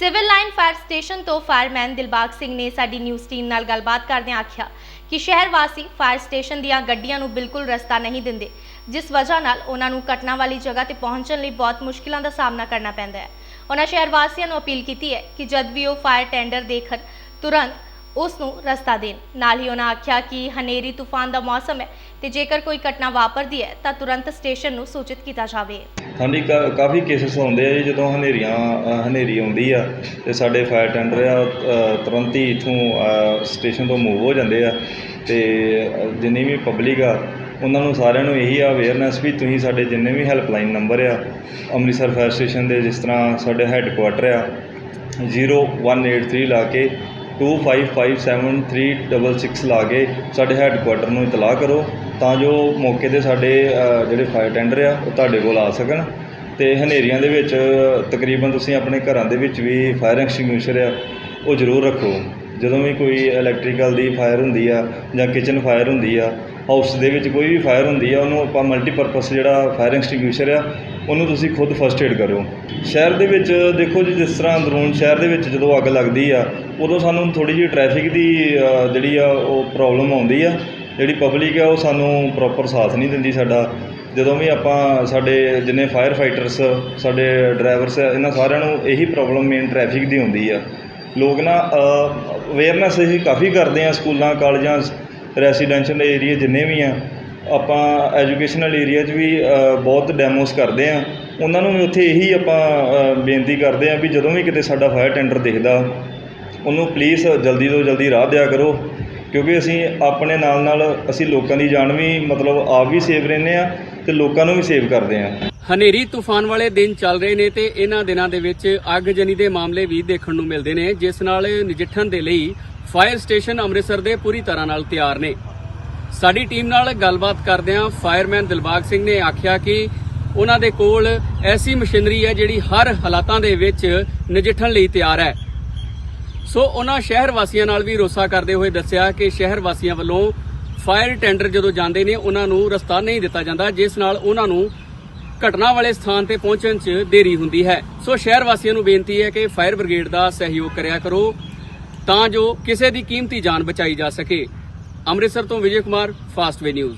Civil line fire station ਤੋਂ fireman Dilbag Singh ਨੇ ਸਾਡੀ ਨਿਊਜ਼ ਟੀਮ ਨਾਲ ਗੱਲਬਾਤ ਕਰਦਿਆਂ ਆਖਿਆ ਕਿ ਸ਼ਹਿਰ ਵਾਸੀ ਫਾਇਰ ਸਟੇਸ਼ਨ ਦੀਆਂ ਗੱਡੀਆਂ ਨੂੰ ਬਿਲਕੁਲ ਰਸਤਾ ਨਹੀਂ ਦਿੰਦੇ, ਜਿਸ ਵਜ੍ਹਾ ਨਾਲ ਉਹਨਾਂ ਨੂੰ ਘਟਨਾ ਵਾਲੀ ਜਗ੍ਹਾ ਤੇ ਪਹੁੰਚਣ ਲਈ ਬਹੁਤ ਮੁਸ਼ਕਿਲਾਂ ਦਾ ਸਾਹਮਣਾ ਕਰਨਾ ਪੈਂਦਾ ਹੈ। ਉਹਨਾਂ ਸ਼ਹਿਰ ਵਾਸੀਆਂ ਨੂੰ ਅਪੀਲ ਕੀਤੀ ਹੈ ਕਿ ਜਦ ਵੀ ਉਹ ਫਾਇਰ ਟੈਂਡਰ ਦੇਖਣ, ਤੁਰੰਤ ਉਸ ਨੂੰ ਰਸਤਾ ਦੇਣ। ਨਾਲ ਹੀ ਉਹਨਾਂ ਆਖਿਆ ਕਿ ਹਨੇਰੀ ਤੂਫਾਨ ਦਾ ਮੌਸਮ ਹੈ ਤੇ ਜੇਕਰ ਕੋਈ ਘਟਨਾ ਵਾਪਰਦੀ ਹੈ ਤਾਂ ਤੁਰੰਤ ਸਟੇਸ਼ਨ ਨੂੰ ਸੂਚਿਤ ਕੀਤਾ ਜਾਵੇ। ਹਾਂਜੀ ਕਾ- ਕਾਫੀ ਕੇਸਿਸ ਆਉਂਦੇ ਆ ਜੀ ਜਦੋਂ ਹਨੇਰੀਆਂ ਅ, ਹਨੇਰੀ ਆਉਂਦੀ ਆ ਤੇ ਸਾਡੇ ਫਾਇਰ ਟੈਂਡਰ ਆ ਅ, ਤੁਰੰਤ ਹੀ ਇਥੋਂ ਸਟੇਸ਼ਨ ਤੋਂ ਮੂਵ ਹੋ ਜਾਂਦੇ ਆ ਤੇ ਅ, ਜਿੰਨੀ ਵੀ ਪਬਲਿਕ ਆ ਉਹਨਾਂ ਨੂੰ ਸਾਰਿਆਂ ਨੂੰ ਇਹੀ ਅਵੇਅਰਨੈਸ ਵੀ ਤੁਸੀਂ ਸਾਡੇ ਜਿੰਨੇ ਵੀ ਹੈਲਪਲਾਈਨ ਨੰਬਰ ਆ ਅੰਮ੍ਰਿਤਸਰ ਫਾਇਰ ਸਟੇਸ਼ਨ ਦੇ ਜਿਸ ਤਰ੍ਹਾਂ ਸਾਡੇ ਹੈੱਡਕੁਆਟਰ ਆ 0183 ਲਾ ਕੇ 25573666 ਲਾ ਕੇ ਸਾਡੇ ਹੈੱਡਕੁਆਟਰ ਨੂੰ ਇਤਲਾਹ ਕਰੋ, ਤਾਂ ਜੋ ਮੌਕੇ ਤੇ ਸਾਡੇ ਜਿਹੜੇ ਫਾਇਰ ਟੈਂਡਰ ਆ, ਉਹ ਤੁਹਾਡੇ ਕੋਲ ਆ ਸਕਣ। ਤੇ ਹਨੇਰੀਆਂ ਦੇ ਵਿੱਚ ਤਕਰੀਬਨ ਤੁਸੀਂ ਆਪਣੇ ਘਰਾਂ ਦੇ ਵਿੱਚ ਵੀ ਫਾਇਰ ਐਕਸਟਿੰਗੁਇਸ਼ਰ ਆ, ਉਹ ਜ਼ਰੂਰ ਰੱਖੋ। ਜਦੋਂ ਵੀ ਕੋਈ ਇਲੈਕਟ੍ਰੀਕਲ ਦੀ ਫਾਇਰ ਹੁੰਦੀ ਆ ਜਾਂ ਕਿਚਨ ਫਾਇਰ ਹੁੰਦੀ ਆ ਹਾਊਸ ਦੇ ਵਿੱਚ ਕੋਈ ਵੀ ਫਾਇਰ ਹੁੰਦੀ ਆ, ਉਹਨੂੰ ਆਪਾਂ ਮਲਟੀਪਰਪਸ ਜਿਹੜਾ ਫਾਇਰ ਐਕਸਟਿੰਗੁਇਸ਼ਰ ਆ, ਉਹਨੂੰ ਤੁਸੀਂ ਖੁਦ ਫਸਟ ਏਡ ਕਰੋ ਸ਼ਹਿਰ ਦੇ ਵਿੱਚ ਦੇਖੋ ਜੀ, ਜਿਸ ਤਰ੍ਹਾਂ ਅੰਦਰੂਨ ਸ਼ਹਿਰ ਦੇ ਵਿੱਚ ਜਦੋਂ ਅੱਗ ਲੱਗਦੀ ਆ, ਉਦੋਂ ਸਾਨੂੰ ਥੋੜੀ ਜਿਹੀ ਟ੍ਰੈਫਿਕ ਦੀ ਜਿਹੜੀ ਆ, ਉਹ ਪ੍ਰੋਬਲਮ ਆਉਂਦੀ ਆ। ਜਿਹੜੀ ਪਬਲਿਕ ਆ, ਉਹ ਸਾਨੂੰ ਪ੍ਰੋਪਰ ਸਾਥ ਨਹੀਂ ਦਿੰਦੀ ਸਾਡਾ। ਜਦੋਂ ਵੀ ਆਪਾਂ ਸਾਡੇ ਜਿੰਨੇ ਫਾਇਰ ਫਾਈਟਰਸ ਸਾਡੇ ਡਰਾਈਵਰਸ ਆ, ਇਹਨਾਂ ਸਾਰਿਆਂ ਨੂੰ ਇਹੀ ਪ੍ਰੋਬਲਮ ਮੇਨ ਟ੍ਰੈਫਿਕ ਦੀ ਹੁੰਦੀ ਆ। ਲੋਕ ਨਾ ਅਵੇਅਰਨੈਸ ਅਸੀਂ ਕਾਫੀ ਕਰਦੇ ਆ ਸਕੂਲਾਂ, ਕਾਲਜਾਂ ਰੈਸੀਡੈਂਸ਼ੀਅਲ ਏਰੀਆ ਜਿੰਨੇ ਵੀ ਆ, ਆਪਾਂ ਐਜੂਕੇਸ਼ਨਲ ਏਰੀਆ 'ਚ ਵੀ ਬਹੁਤ ਡੈਮੋਸ ਕਰਦੇ ਆ। ਉਹਨਾਂ ਨੂੰ ਵੀ ਉੱਥੇ ਇਹੀ ਆਪਾਂ ਬੇਨਤੀ ਕਰਦੇ ਆ ਵੀ ਜਦੋਂ ਵੀ ਕਿਤੇ ਸਾਡਾ ਫਾਇਰ ਟੈਂਡਰ ਦਿਖਦਾ, ਉਹਨੂੰ ਪਲੀਜ਼ ਜਲਦੀ ਤੋਂ ਜਲਦੀ ਰਾਹ ਦਿਆ ਕਰੋ। ਕਿਉਂਕਿ ਅਸੀਂ ਆਪਣੇ ਨਾਲ ਨਾਲ ਅਸੀਂ ਲੋਕਾਂ ਦੀ ਜਾਨ ਵੀ ਮਤਲਬ ਆਪ ਵੀ ਸੇਫ ਰਹਿੰਦੇ ਆ ਤੇ ਲੋਕਾਂ ਨੂੰ ਵੀ ਸੇਵ ਕਰਦੇ ਆ। ਹਨੇਰੀ ਤੂਫਾਨ ਵਾਲੇ ਦਿਨ ਚੱਲ ਰਹੇ ਨੇ ਤੇ ਇਹਨਾਂ ਦਿਨਾਂ ਦੇ ਵਿੱਚ ਅੱਗਜਨੀ ਦੇ ਮਾਮਲੇ ਵੀ ਦੇਖਣ ਨੂੰ ਮਿਲਦੇ ਨੇ, ਜਿਸ ਨਾਲ ਨਜਿੱਠਣ ਦੇ ਲਈ ਫਾਇਰ ਸਟੇਸ਼ਨ ਅੰਮ੍ਰਿਤਸਰ ਦੇ ਪੂਰੀ ਤਰ੍ਹਾਂ ਨਾਲ ਤਿਆਰ ਨੇ। ਸਾਡੀ ਟੀਮ ਨਾਲ ਗੱਲਬਾਤ ਕਰਦਿਆਂ ਫਾਇਰਮੈਨ ਦਿਲਬਾਗ ਸਿੰਘ ਨੇ ਆਖਿਆ ਕਿ ਉਹਨਾਂ ਦੇ ਕੋਲ ਐਸੀ ਮਸ਼ੀਨਰੀ ਹੈ ਜਿਹੜੀ ਹਰ ਹਾਲਾਤਾਂ ਦੇ ਵਿੱਚ ਨਜਿੱਠਣ ਲਈ ਤਿਆਰ ਹੈ। ਸੋ ਉਹਨਾਂ ਸ਼ਹਿਰ ਵਾਸੀਆਂ ਨਾਲ ਵੀ ਰੋਸਾ ਕਰਦੇ ਹੋਏ ਦੱਸਿਆ ਕਿ ਸ਼ਹਿਰ ਵਾਸੀਆਂ ਵੱਲੋਂ ਫਾਇਰ ਟੈਂਡਰ ਜਦੋਂ ਜਾਂਦੇ ਨੇ, ਉਹਨਾਂ ਨੂੰ ਰਸਤਾ ਨਹੀਂ ਦਿੱਤਾ ਜਾਂਦਾ, ਜਿਸ ਨਾਲ ਉਹਨਾਂ ਨੂੰ ਘਟਨਾ ਵਾਲੇ ਸਥਾਨ ਤੇ ਪਹੁੰਚਣ 'ਚ ਦੇਰੀ ਹੁੰਦੀ ਹੈ। ਸੋ ਸ਼ਹਿਰ ਵਾਸੀਆਂ ਨੂੰ ਬੇਨਤੀ ਹੈ ਕਿ ਫਾਇਰ ਬ੍ਰਿਗੇਡ ਦਾ ਸਹਿਯੋਗ ਕਰਿਆ ਕਰੋ, ਤਾਂ ਜੋ ਕਿਸੇ ਦੀ ਕੀਮਤੀ ਜਾਨ ਬਚਾਈ ਜਾ ਸਕੇ। ਅੰਮ੍ਰਿਤਸਰ ਤੋਂ ਵਿਜੇ ਕੁਮਾਰ ਫਾਸਟਵੇ ਨਿਊਜ਼।